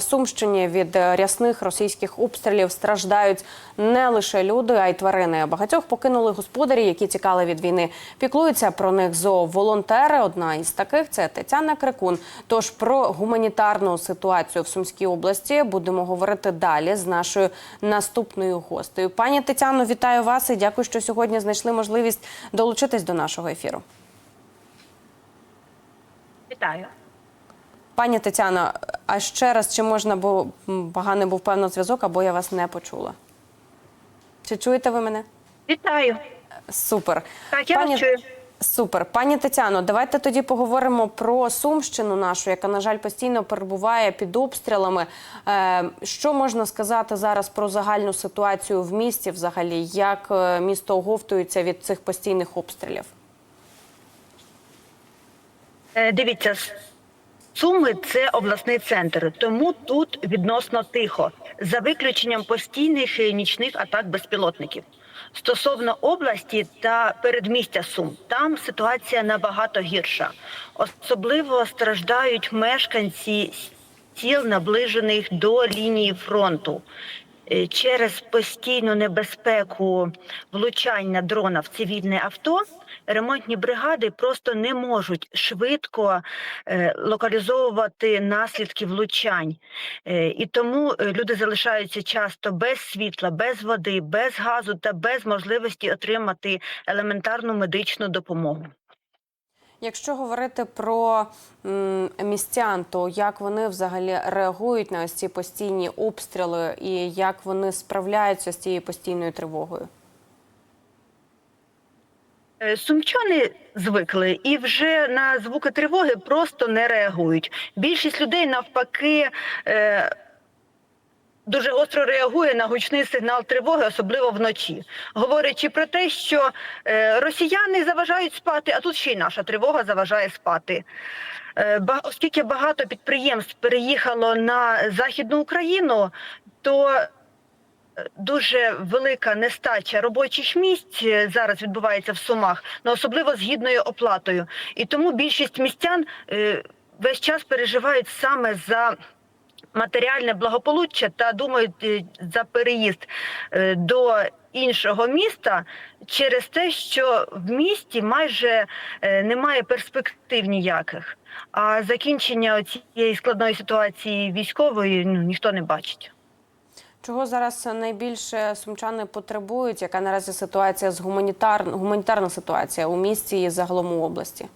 Сумщині від е, рясних російських обстрілів страждають не лише люди, а й тварини. Багатьох покинули господарі, які тікали від війни. Піклуються про них зооволонтери. Одна із таких це Тетяна Крикун. Тож про гуманітарну ситуацію в Сумській області будемо говорити далі з нашою наступною гостею. Пані Тетяно, вітаю вас і дякую, що сьогодні знайшли можливість долучитись до нашого ефіру. Вітаю. Пані Тетяно, а ще раз чи можна, бо поганий був певно зв'язок, або я вас не почула. Чи чуєте ви мене? Вітаю. Супер. Так, я вас чую. Супер. Пані Тетяно, давайте тоді поговоримо про Сумщину нашу, яка, на жаль, постійно перебуває під обстрілами. Е, що можна сказати зараз про загальну ситуацію в місті взагалі? Як е, місто оговтується від цих постійних обстрілів? Е, Дивіться, Суми це обласний центр, тому тут відносно тихо, за виключенням постійних е, нічних атак безпілотників. Стосовно області та передмістя Сум, там ситуація набагато гірша. Особливо страждають мешканці сіл, наближених до лінії фронту. Е, Через постійну небезпеку влучання дрона в цивільне авто ремонтні бригади просто не можуть швидко е, локалізовувати наслідки влучань. Е, І тому е, люди залишаються часто без світла, без води, без газу та без можливості отримати елементарну медичну допомогу. Якщо говорити про містян, то як вони взагалі реагують на ось ці постійні обстріли і як вони справляються з цією постійною тривогою? Е, Сумчани звикли і вже на звуки тривоги просто не реагують. Більшість людей навпаки. Е, Дуже гостро реагує на гучний сигнал тривоги, особливо вночі, говорячи про те, що е, росіяни заважають спати, а тут ще й наша тривога заважає спати. Оскільки багато підприємств переїхало на західну Україну, то дуже велика нестача робочих місць е, зараз відбувається в Сумах, ну особливо з гідною оплатою. І тому більшість містян е, весь час переживають саме за матеріальне благополуччя та думають е, за переїзд до іншого міста через те, що в місті майже немає перспектив ніяких. А закінчення цієї складної ситуації військової ну, ніхто не бачить. Чого зараз найбільше сумчани потребують? Яка наразі ситуація з гуманітар... гуманітарна ситуація у місті і загалом у області?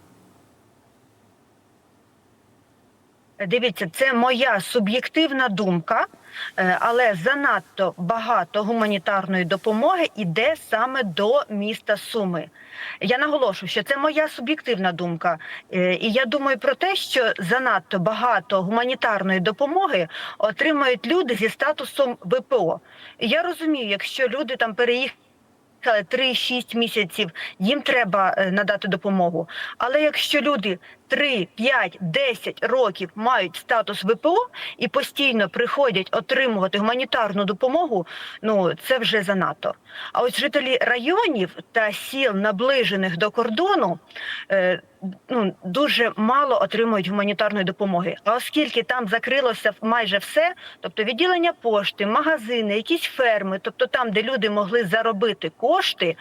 Дивіться, це моя суб'єктивна думка, е, але занадто багато гуманітарної допомоги йде саме до міста Суми. Я наголошую, що це моя суб'єктивна думка, Е, і я думаю про те, що занадто багато гуманітарної допомоги отримають люди зі статусом ВПО. Я розумію, якщо люди там переїхали. 3-6 місяців їм треба е, надати допомогу. Але якщо люди 3, 5, 10 років мають статус ВПО і постійно приходять отримувати гуманітарну допомогу, ну це вже занадто. А ось жителі районів та сіл, наближених до кордону, е, ну дуже мало отримують гуманітарної допомоги. А оскільки там закрилося майже все, тобто відділення пошти, магазини, якісь ферми, тобто там, де люди могли заробити кошти,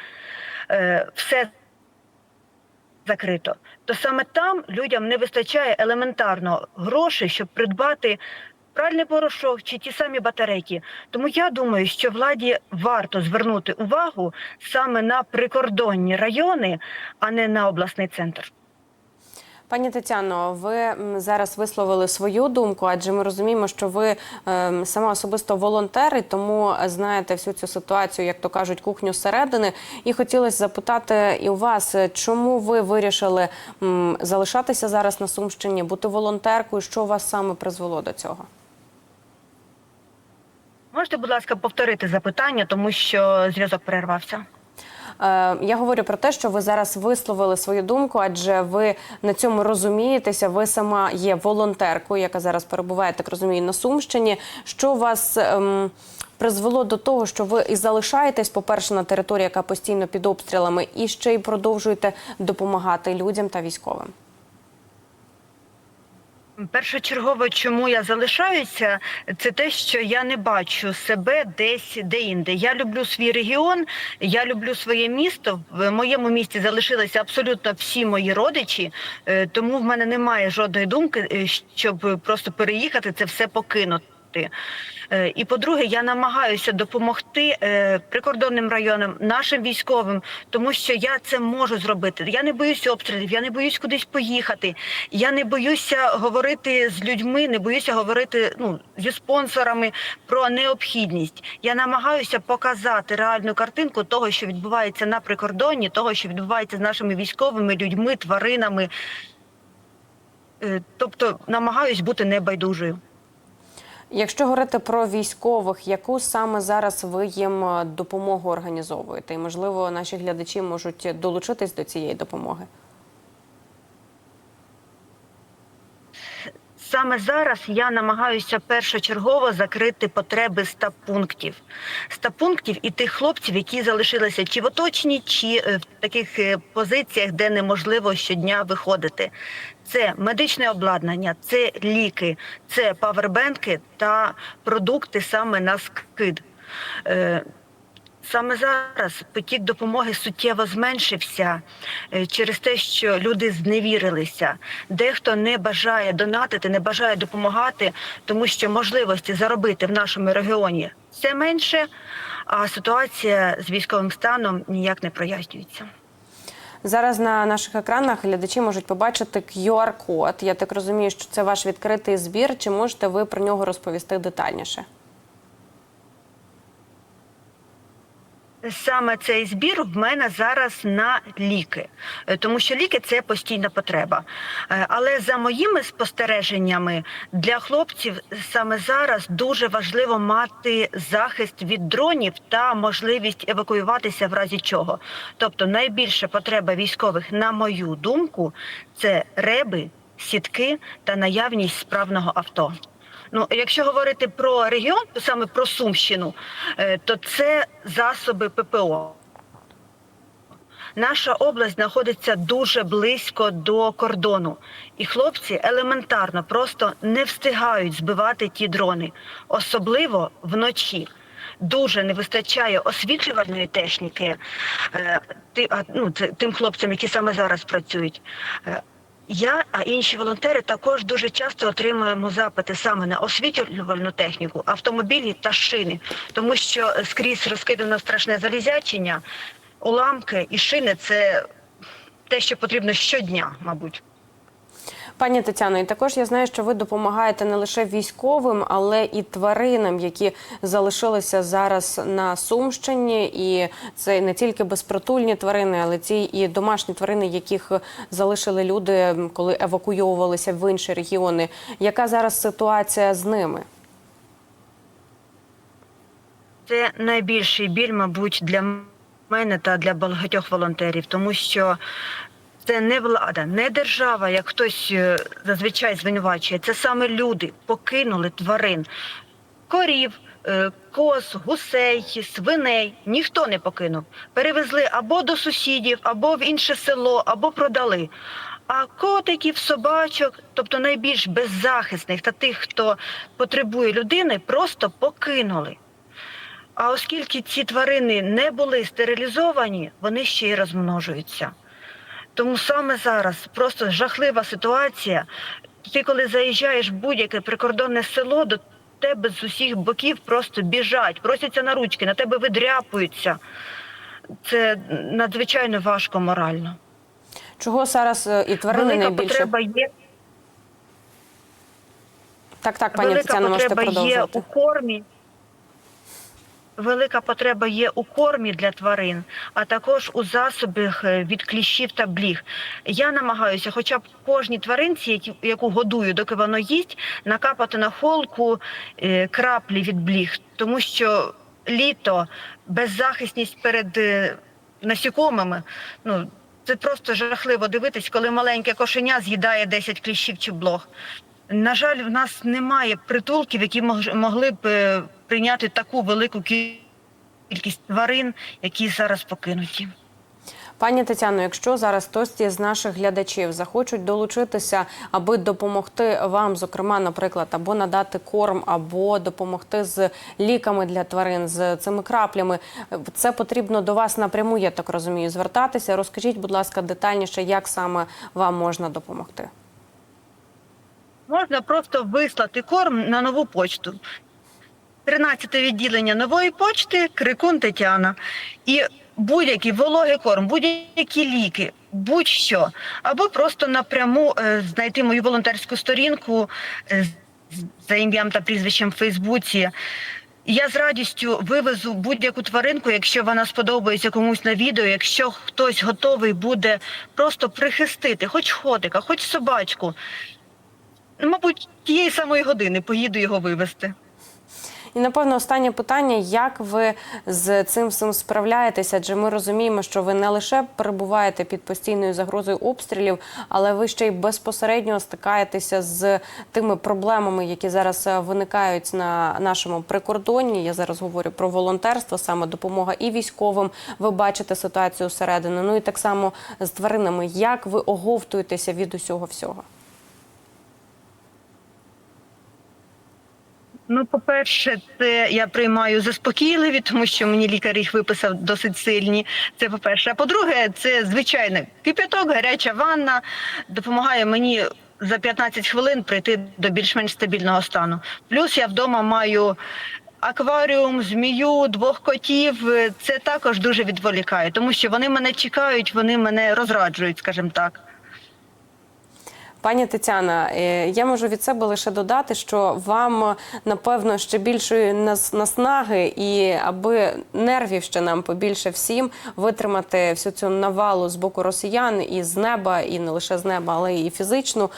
е, все закрито, то саме там людям не вистачає елементарно грошей, щоб придбати пральний порошок чи ті самі батарейки. Тому я думаю, що владі варто звернути увагу саме на прикордонні райони, а не на обласний центр. Пані Тетяно, ви зараз висловили свою думку, адже ми розуміємо, що ви ем, сама особисто волонтер, і тому знаєте всю цю ситуацію, як то кажуть, кухню зсередини. І хотілося запитати і у вас, е, чому ви вирішили залишатися зараз на Сумщині, бути волонтеркою? Що вас саме призвело до цього? Можете, будь ласка, повторити запитання, тому що зв'язок перервався. Е, Я говорю про те, що ви зараз висловили свою думку, адже ви на цьому розумієтеся. Ви сама є волонтеркою, яка зараз перебуває, так розумію, на Сумщині. Що вас ем, призвело до того, що ви і залишаєтесь, по-перше, на території, яка постійно під обстрілами, і ще й продовжуєте допомагати людям та військовим? Першочергово, чому я залишаюся, це те, що я не бачу себе десь де-інде. Я люблю свій регіон, я люблю своє місто. В моєму місті залишилися абсолютно всі мої родичі, е, тому в мене немає жодної думки, е, щоб просто переїхати це все покинути. Е, І по-друге, я намагаюся допомогти е, прикордонним районам, нашим військовим, тому що я це можу зробити. Я не боюся обстрілів, я не боюсь кудись поїхати. Я не боюся говорити з людьми, не боюся говорити ну, зі спонсорами про необхідність. Я намагаюся показати реальну картинку того, що відбувається на прикордонні, того, що відбувається з нашими військовими людьми, тваринами. Е, Тобто намагаюсь бути небайдужою. Якщо говорити про військових, яку саме зараз ви їм е, допомогу організовуєте? І можливо, наші глядачі можуть долучитись до цієї допомоги. Саме зараз я намагаюся першочергово закрити потреби стаб-пунктів. Стаб-пунктів і тих хлопців, які залишилися чи в оточенні, чи е, в таких е, позиціях, де неможливо щодня виходити. Це медичне обладнання, це ліки, це павербенки та продукти саме на скид. Саме зараз потік допомоги суттєво зменшився е, через те, що люди зневірилися. Дехто не бажає донатити, не бажає допомагати, тому що можливості заробити в нашому регіоні все менше, а ситуація з військовим станом ніяк не прояснюється. Зараз на наших екранах глядачі можуть побачити QR-код. Я так розумію, що це ваш відкритий збір. Чи можете ви про нього розповісти детальніше? Саме цей збір в мене зараз на ліки, Е, тому що ліки це постійна потреба. Е, Але за моїми спостереженнями для хлопців саме зараз дуже важливо мати захист від дронів та можливість евакуюватися в разі чого. Тобто найбільша потреба військових, на мою думку, це реби, сітки та наявність справного авто. Ну, якщо говорити про регіон, саме про Сумщину, е, то це засоби ППО. Наша область знаходиться дуже близько до кордону, і хлопці елементарно просто не встигають збивати ті дрони, особливо вночі. Дуже не вистачає освітлювальної техніки е, ну, тим хлопцям, які саме зараз працюють. Я, а інші волонтери також дуже часто отримуємо запити саме на освітлювальну техніку, автомобілі та шини, тому що скрізь розкидано страшне залізячення, уламки і шини це те, що потрібно щодня, мабуть. Пані Тетяно, і також я знаю, що ви допомагаєте не лише військовим, але і тваринам, які залишилися зараз на Сумщині. І це не тільки безпритульні тварини, але ці і домашні тварини, яких залишили люди, коли евакуйовувалися в інші регіони. Яка зараз ситуація з ними? Це найбільший біль, мабуть, для мене та для багатьох волонтерів, тому що це не влада, не держава, як хтось е, зазвичай звинувачує. Це саме люди покинули тварин, корів, е, коз, гусей, свиней. Ніхто не покинув. Перевезли або до сусідів, або в інше село, або продали. А котиків, собачок, тобто найбільш беззахисних та тих, хто потребує людини, просто покинули. А оскільки ці тварини не були стерилізовані, вони ще й розмножуються. Тому саме зараз просто жахлива ситуація. Ти, коли заїжджаєш в будь-яке прикордонне село, до тебе з усіх боків просто біжать, просяться на ручки, на тебе видряпуються. Це надзвичайно важко морально. Чого зараз е, і тварини Велика найбільше? потреба є Так, так, пані Велика Тетяно, можете потреба є у кормі. Велика потреба є у кормі для тварин, а також у засобах е, від кліщів та бліг. Я намагаюся, хоча б кожній тваринці, яку годую, доки воно їсть, накапати на холку е, краплі від бліг, тому що літо, беззахисність перед е, насікомими, ну це просто жахливо дивитись, коли маленьке кошеня з'їдає 10 кліщів чи блох. На жаль, в нас немає притулків, які могли б е, прийняти таку велику кількість тварин, які зараз покинуті. Пані Тетяно, якщо зараз хтось з наших глядачів захочуть долучитися, аби допомогти вам, зокрема, наприклад, або надати корм, або допомогти з ліками для тварин, з цими краплями, це потрібно до вас напряму, я так розумію, звертатися. Розкажіть, будь ласка, детальніше, як саме вам можна допомогти. Можна просто вислати корм на нову почту. 13 відділення нової почти, Крикун Тетяна. І будь-який вологий корм, будь-які ліки, будь-що. Або просто напряму е, знайти мою волонтерську сторінку е, за ім'ям та прізвищем в Фейсбуці. Я з радістю вивезу будь-яку тваринку, якщо вона сподобається комусь на відео, якщо хтось готовий буде просто прихистити, хоч котика, хоч собачку. Мабуть, тієї самої години поїду його вивезти. І напевно останнє питання: як ви з цим всім справляєтеся? Адже ми розуміємо, що ви не лише перебуваєте під постійною загрозою обстрілів, але ви ще й безпосередньо стикаєтеся з тими проблемами, які зараз е, виникають на нашому прикордонні. Я зараз говорю про волонтерство, саме допомога і військовим. Ви бачите ситуацію всередину. Ну і так само з тваринами. Як ви оговтуєтеся від усього всього? Ну, по-перше, це я приймаю заспокійливі, тому що мені лікар їх виписав досить сильні. Це по-перше. А по-друге, це звичайно кип'яток, гаряча ванна допомагає мені за 15 хвилин прийти до більш-менш стабільного стану. Плюс я вдома маю. Акваріум, змію, двох котів це також дуже відволікає, тому що вони мене чекають, вони мене розраджують, скажімо так. Пані Тетяна, е, я можу від себе лише додати, що вам напевно ще більшої наснаги, і аби нервів ще нам побільше всім витримати всю цю навалу з боку росіян і з неба, і не лише з неба, але і фізичну.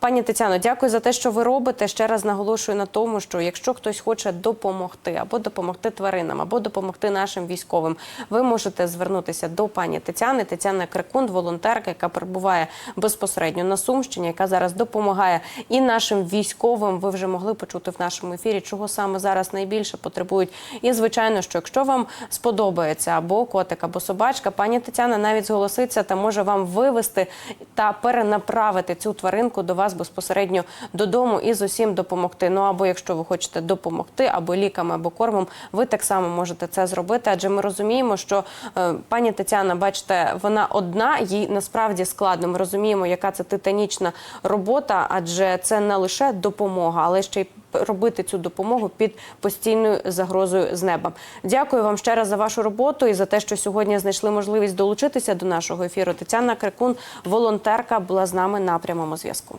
Пані Тетяно, дякую за те, що ви робите. Ще раз наголошую на тому, що якщо хтось хоче допомогти або допомогти тваринам, або допомогти нашим військовим, ви можете звернутися до пані Тетяни. Тетяна Крикунд, волонтерка, яка перебуває безпосередньо на Сумщині, яка зараз допомагає і нашим військовим. Ви вже могли почути в нашому ефірі, чого саме зараз найбільше потребують. І звичайно, що якщо вам сподобається або котик, або собачка, пані Тетяна навіть зголоситься та може вам вивести та перенаправити цю тваринку до вас безпосередньо додому і з усім допомогти. Ну або якщо ви хочете допомогти, або ліками, або кормом, ви так само можете це зробити. Адже ми розуміємо, що е, пані Тетяна, бачите, вона одна, їй насправді складно. Ми розуміємо, яка це титанічна робота, адже це не лише допомога, але ще й робити цю допомогу під постійною загрозою з неба. Дякую вам ще раз за вашу роботу і за те, що сьогодні знайшли можливість долучитися до нашого ефіру. Тетяна Крикун, волонтерка, була з нами на прямому зв'язку.